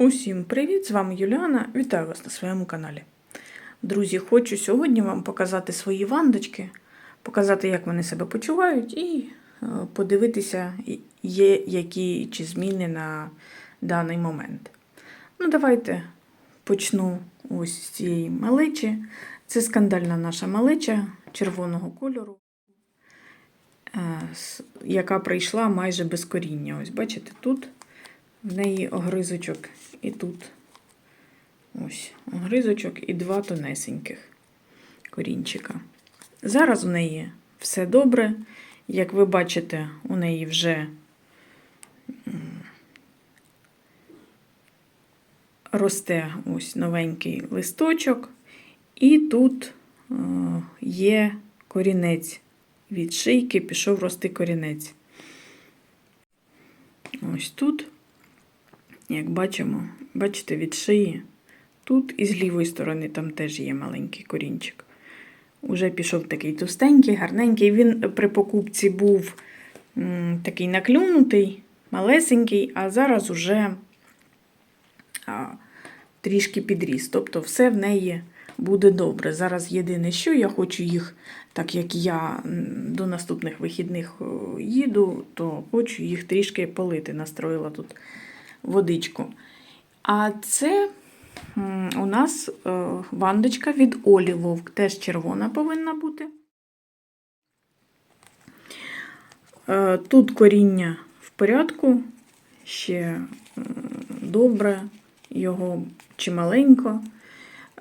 Усім привіт! З вами Юліана. Вітаю вас на своєму каналі. Друзі, хочу сьогодні вам показати свої вандочки, показати, як вони себе почувають, і е, подивитися, є які чи зміни на даний момент. Ну, давайте почну ось з цієї малечі. Це скандальна наша малеча червоного кольору, е, яка прийшла майже без коріння. Ось бачите, тут в неї огризочок і тут ось огризочок і два тонесеньких корінчика. Зараз у неї все добре. Як ви бачите, у неї вже росте ось новенький листочок, і тут е, є корінець від шийки, пішов рости корінець. Ось тут як бачимо, бачите, від шиї. Тут і з лівої сторони там теж є маленький корінчик. Уже пішов такий товстенький, гарненький. Він при покупці був м, такий наклюнутий, малесенький, а зараз уже а, трішки підріс. Тобто все в неї буде добре. Зараз єдине, що я хочу їх, так як я до наступних вихідних їду, то хочу їх трішки полити. Настроїла тут водичку. А це у нас е, вандочка від Олі Вовк, теж червона повинна бути. Е, Тут коріння в порядку, ще добре, його чималенько.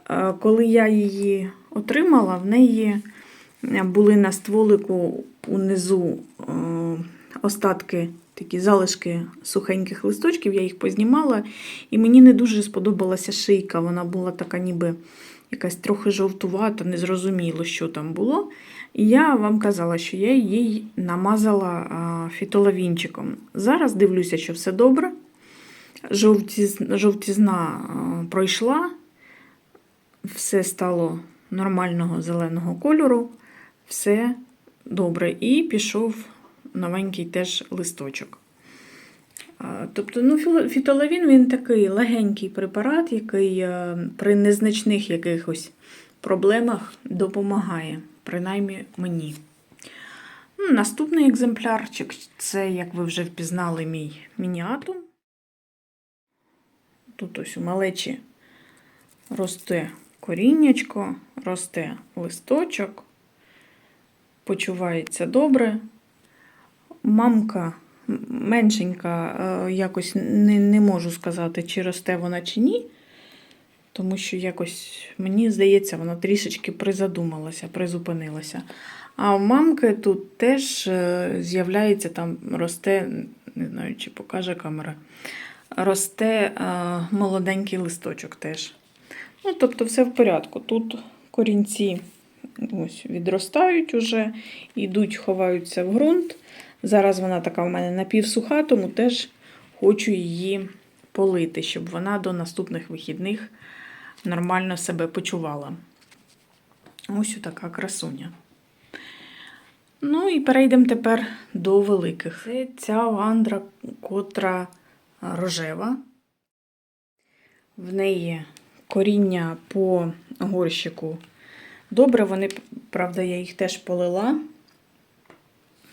Е, Коли я її отримала, в неї були на стволику унизу е, остатки, такі залишки сухеньких листочків, я їх познімала, і мені не дуже сподобалася шийка. Вона була така, ніби якась трохи жовтувата, незрозуміло, що там було. І я вам казала, що я їй намазала а, фітолавінчиком. Зараз дивлюся, що все добре. Жовтіз, жовтізна пройшла, все стало нормального зеленого кольору, все добре. І пішов новенький теж листочок. Тобто, ну, фітолавін він такий легенький препарат, який е, при незначних якихось проблемах допомагає, принаймні мені. Ну, Наступний екземплярчик це, як ви вже впізнали, мій мініатум. Тут ось у малечі росте коріннячко, росте листочок, почувається добре. Мамка меншенька, е, якось не, не можу сказати, чи росте вона чи ні. Тому що якось, мені здається, вона трішечки призадумалася, призупинилася. А у мамки тут теж е, з'являється там, росте, не знаю, чи покаже камера, росте е, молоденький листочок теж. Ну, тобто, все в порядку. Тут корінці ось відростають уже, йдуть, ховаються в ґрунт. Зараз вона така в мене напівсуха, тому теж хочу її полити, щоб вона до наступних вихідних нормально себе почувала. Ось така красуня. Ну і перейдемо тепер до великих. Це ця вандра, котра рожева. В неї коріння по горщику добре. Вони, правда, я їх теж полила.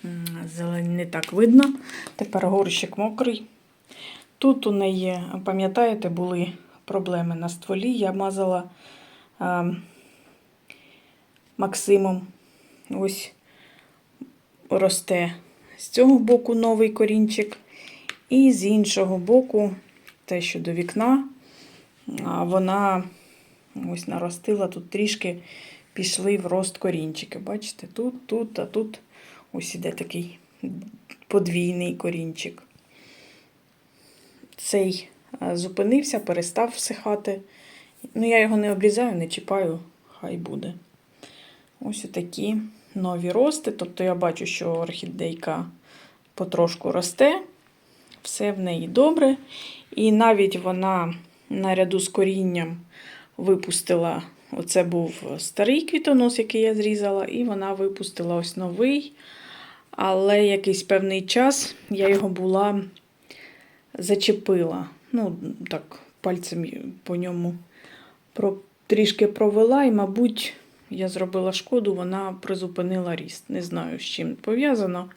М, Зелені не так видно. Тепер горщик мокрий. Тут у неї, пам'ятаєте, були проблеми на стволі. Я мазала а, Максимом. Ось росте з цього боку новий корінчик. І з іншого боку, те, що до вікна, вона ось наростила тут трішки пішли в рост корінчики. Бачите, тут, тут, а тут ось іде такий подвійний корінчик. Цей е, зупинився, перестав всихати. Ну, я його не обрізаю, не чіпаю, хай буде. Ось такі нові рости. Тобто я бачу, що орхідейка потрошку росте, все в неї добре. І навіть вона наряду з корінням випустила. Оце був старий квітонос, який я зрізала, і вона випустила ось новий. Але якийсь певний час я його була зачепила. Ну, так, пальцем по ньому трішки провела, і, мабуть, я зробила шкоду, вона призупинила ріст. Не знаю, з чим пов'язано.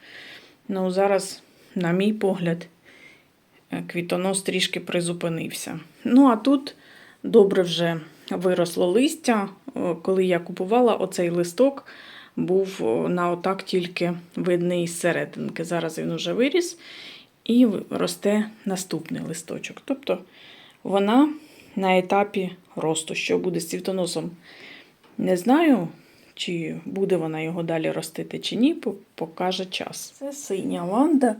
Ну, зараз, на мій погляд, е, квітонос трішки призупинився. Ну, а тут добре вже виросло листя. Коли я купувала оцей листок, був на отак тільки видний із серединки. Зараз він уже виріс і росте наступний листочок. Тобто вона на етапі росту. Що буде з цвітоносом? Не знаю, чи буде вона його далі ростити, чи ні, покаже час. Це синя ланда.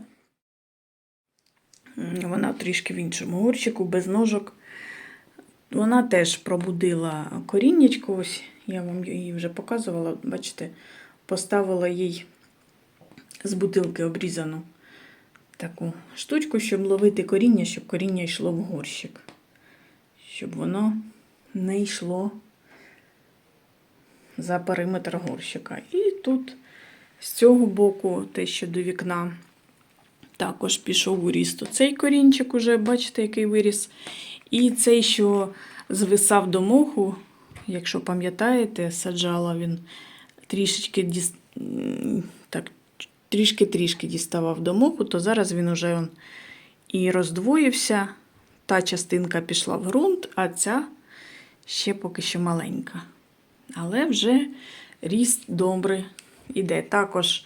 Вона трішки в іншому горщику, без ножок. Вона теж пробудила коріннячко. Ось я вам її вже показувала. Бачите, поставила їй з бутилки обрізану таку штучку, щоб ловити коріння, щоб коріння йшло в горщик. Щоб воно не йшло за периметр горщика. І тут з цього боку, те, що до вікна, також пішов у ріст. Цей корінчик уже, бачите, який виріс. І цей, що звисав до моху, якщо пам'ятаєте, саджала він трішечки так, трішки-трішки діставав до моху, то зараз він уже он і роздвоївся. Та частинка пішла в ґрунт, а ця ще поки що маленька. Але вже ріст добре іде. Також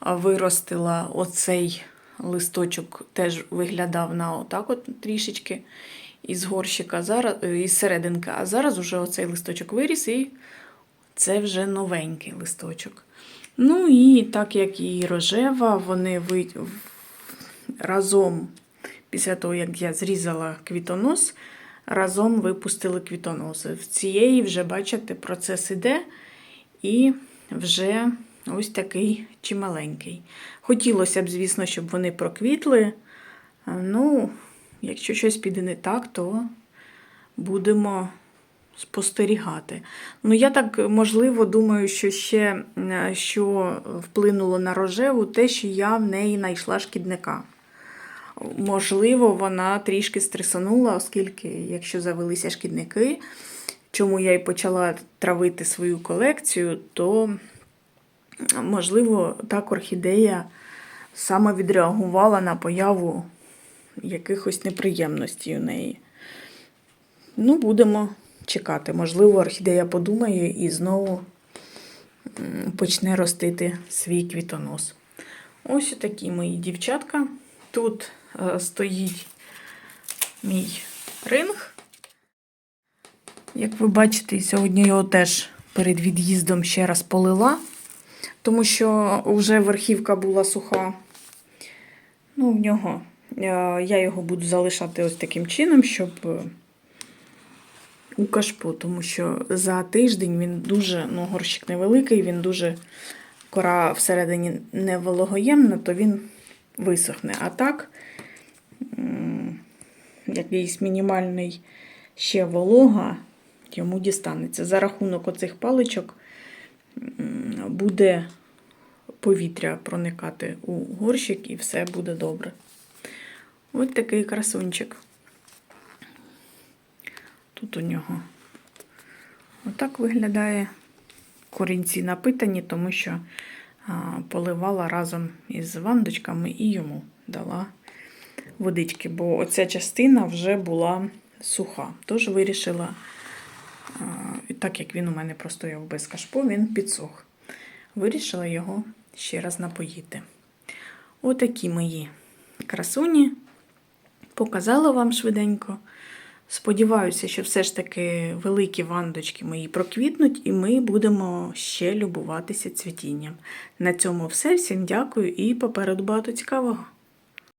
виростила оцей листочок, теж виглядав на отак от трішечки із горщика, зараз, е, із серединки. А зараз уже оцей листочок виріс, і це вже новенький листочок. Ну і так як і рожева, вони ви... разом, після того, як я зрізала квітонос, разом випустили квітоноси. В цієї вже, бачите, процес іде, і вже ось такий чималенький. Хотілося б, звісно, щоб вони проквітли. Ну, якщо щось піде не так, то будемо спостерігати. Ну, я так, можливо, думаю, що ще що вплинуло на рожеву, те, що я в неї знайшла шкідника. Можливо, вона трішки стресанула, оскільки, якщо завелися шкідники, чому я і почала травити свою колекцію, то, можливо, так орхідея саме відреагувала на появу якихось неприємностей у неї. Ну, будемо чекати. Можливо, орхідея подумає і знову почне ростити свій квітонос. Ось такі мої дівчатка. Тут е, стоїть мій ринг. Як ви бачите, сьогодні його теж перед від'їздом ще раз полила, тому що вже верхівка була суха. Ну, в нього я його буду залишати ось таким чином, щоб е, у кашпо, тому що за тиждень він дуже, ну, горщик невеликий, він дуже кора всередині не вологоємна, то він висохне. А так, якийсь мінімальний ще волога йому дістанеться. За рахунок оцих паличок буде повітря проникати у горщик і все буде добре. Ось такий красунчик. Тут у нього отак виглядає. Корінці напитані, тому що поливала разом із вандочками і йому дала водички, бо оця частина вже була суха. Тож вирішила, так як він у мене простояв без кашпо, він підсох. Вирішила його ще раз напоїти. Отакі мої красуні. Показала вам швиденько. Сподіваюся, що все ж таки великі вандочки мої проквітнуть, і ми будемо ще любуватися цвітінням. На цьому все. Всім дякую і попереду багато цікавого.